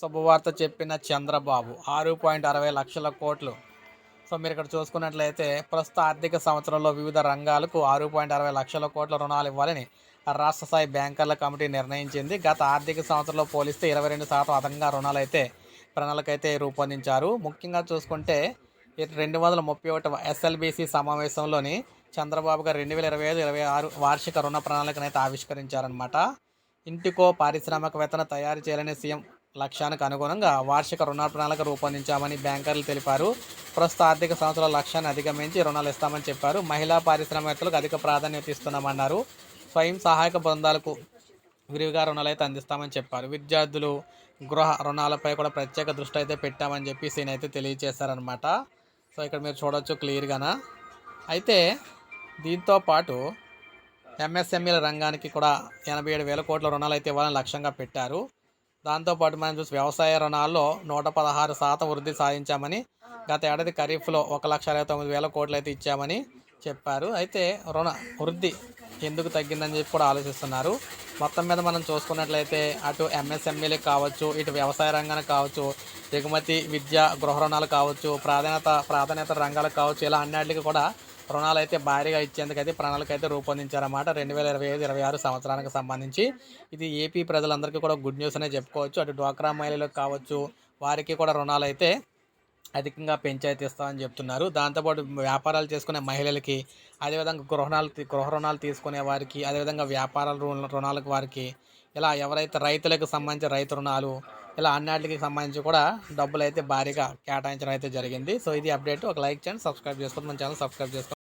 శుభవార్త చెప్పిన చంద్రబాబు ఆరు పాయింట్ అరవై లక్షల కోట్లు. సో మీరు ఇక్కడ చూసుకున్నట్లయితే ప్రస్తుత ఆర్థిక సంవత్సరంలో వివిధ రంగాలకు ఆరు పాయింట్ అరవై లక్షల కోట్ల రుణాలు ఇవ్వాలని రాష్ట్ర స్థాయి బ్యాంకర్ల కమిటీ నిర్ణయించింది. గత ఆర్థిక సంవత్సరంలో పోలిస్తే ఇరవై రెండు శాతం అదనంగా రుణాలు అయితే ప్రణాళికైతే రూపొందించారు. ముఖ్యంగా చూసుకుంటే రెండు వందల ముప్పై ఒకటి ఎస్ఎల్బిసి సమావేశంలోని చంద్రబాబు గారు రెండు వేల ఇరవై ఐదు ఇరవై ఆరు వార్షిక రుణ ప్రణాళికను అయితే ఆవిష్కరించారనమాట ఇంటికో పారిశ్రామికవేత్తను తయారు చేయాలని సీఎం లక్ష్యానికి అనుగుణంగా వార్షిక రుణ ప్రణాళిక రూపొందించామని బ్యాంకర్లు తెలిపారు. ప్రస్తుత ఆర్థిక సంవత్సరాల లక్ష్యాన్ని అధిగమించి రుణాలు ఇస్తామని చెప్పారు. మహిళా పారిశ్రామికవేత్తలకు అధిక ప్రాధాన్యత ఇస్తున్నామన్నారు. స్వయం సహాయక బృందాలకు విరివిగా రుణాలు అయితే అందిస్తామని చెప్పారు. విద్యార్థులు గృహ రుణాలపై కూడా ప్రత్యేక దృష్టి అయితే పెట్టామని చెప్పి సీన్ అయితే తెలియజేశారనమాట సో ఇక్కడ మీరు చూడొచ్చు క్లియర్గానా? అయితే దీంతో పాటు ఎంఎస్ఎంఈల రంగానికి కూడా ఎనభై ఏడు వేల కోట్ల రుణాలు అయితే ఇవ్వాలని లక్ష్యంగా పెట్టారు. దాంతోపాటు మనం చూసి వ్యవసాయ రుణాల్లో నూట పదహారు శాతం వృద్ధి సాధించామని గత ఏడాది ఖరీఫ్లో ఒక లక్ష అరవై తొమ్మిది వేల కోట్లు అయితే ఇచ్చామని చెప్పారు. అయితే రుణ వృద్ధి ఎందుకు తగ్గిందని చెప్పి కూడా ఆలోచిస్తున్నారు. మొత్తం మీద మనం చూసుకున్నట్లయితే అటు ఎంఎస్ఎంఈలకు కావచ్చు ఇటు వ్యవసాయ రంగానికి కావచ్చు దిగుమతి విద్య గృహ రుణాలు కావచ్చు ప్రాధాన్యత ప్రాధాన్యత రంగాలకు కావచ్చు ఇలా అన్నిటికీ కూడా రుణాలు అయితే భారీగా ఇచ్చేందుకైతే ప్రణాళిక అయితే రూపొందించారన్నమాట. రెండు వేల ఇరవై ఐదు ఇరవై ఆరు సంవత్సరానికి సంబంధించి. ఇది ఏపీ ప్రజలందరికీ కూడా గుడ్ న్యూస్ అనే చెప్పుకోవచ్చు. అటు డ్వాక్రా మహిళలకు కావచ్చు వారికి కూడా రుణాలు అయితే అధికంగా పెంచైతే ఇస్తామని చెప్తున్నారు. దాంతోపాటు వ్యాపారాలు చేసుకునే మహిళలకి అదేవిధంగా గృహణాలు గృహ రుణాలు తీసుకునే వారికి అదేవిధంగా వ్యాపారాల రుణాలకు వారికి ఇలా ఎవరైతే రైతులకు సంబంధించి రైతు రుణాలు ఇలా అన్నిటికి సంబంధించి కూడా డబ్బులు అయితే భారీగా కేటాయించడం అయితే జరిగింది. సో ఇది అప్డేట్. ఒక లైక్ చేయండి సబ్స్క్రైబ్ చేసుకోండి. మన ఛానల్ సబ్స్క్రైబ్ చేసుకోండి.